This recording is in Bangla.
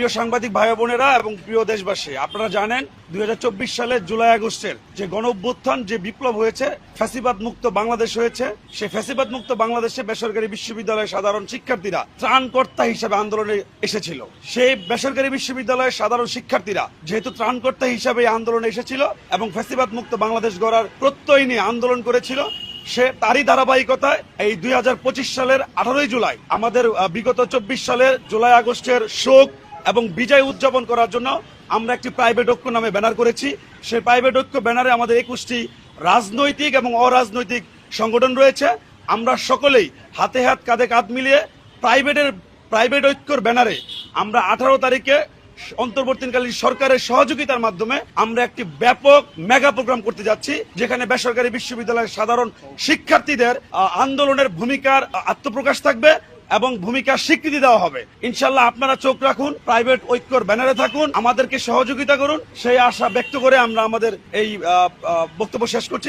প্রিয় সাংবাদিক ভাই বোনেরা এবং প্রিয় দেশবাসী, আপনারা জানেন দুই সালের জুলাই আগস্টের যে গণ যে বিপ্লব হয়েছে, ফ্যাসিবাদ মুক্ত বাংলাদেশ হয়েছে। সে ফ্যাসিবাদ মুক্ত বাংলাদেশে বেসরকারি বিশ্ববিদ্যালয়ের সাধারণ শিক্ষার্থীরা ত্রাণকর্তা হিসাবে আন্দোলনে এসেছিল। সেই বেসরকারি বিশ্ববিদ্যালয়ের সাধারণ শিক্ষার্থীরা যেহেতু ত্রাণকর্তা হিসাবে আন্দোলনে এসেছিল এবং ফ্যাসিবাদ মুক্ত বাংলাদেশ গড়ার প্রত্যয় নিয়ে আন্দোলন করেছিল, সে তারই ধারাবাহিকতায় এই দুই হাজার পঁচিশ সালের আঠারোই জুলাই, আমাদের বিগত চব্বিশ সালের জুলাই আগস্টের শোক এবং বিজয় উদযাপন করার জন্য আমরা একটি প্রাইভেট ঐক্য নামে ব্যানার করেছি। সেই প্রাইভেট ঐক্য ব্যানারে আমাদের একুশটি রাজনৈতিক এবং অরাজনৈতিক সংগঠন রয়েছে। আমরা সকলেই হাতে হাত, কাঁধে কাঁধ মিলিয়ে প্রাইভেটের প্রাইভেট ঐক্যর ব্যানারে আমরা আঠারো তারিখে অন্তর্বর্তীকালীন সরকারের সহযোগিতার মাধ্যমে আমরা একটি ব্যাপক মেগা প্রোগ্রাম করতে যাচ্ছি, যেখানে বেসরকারি বিশ্ববিদ্যালয়ের সাধারণ শিক্ষার্থীদের আন্দোলনের ভূমিকার আত্মপ্রকাশ থাকবে এবং ভূমিকা স্বীকৃতি দেওয়া হবে। ইনশাল্লাহ আপনারা চোখ রাখুন প্রাইভেট ঐক্যর ব্যানারে থাকুন, আমাদেরকে সহযোগিতা করুন। সেই আশা ব্যক্ত করে আমরা আমাদের এই বক্তব্য শেষ করছি।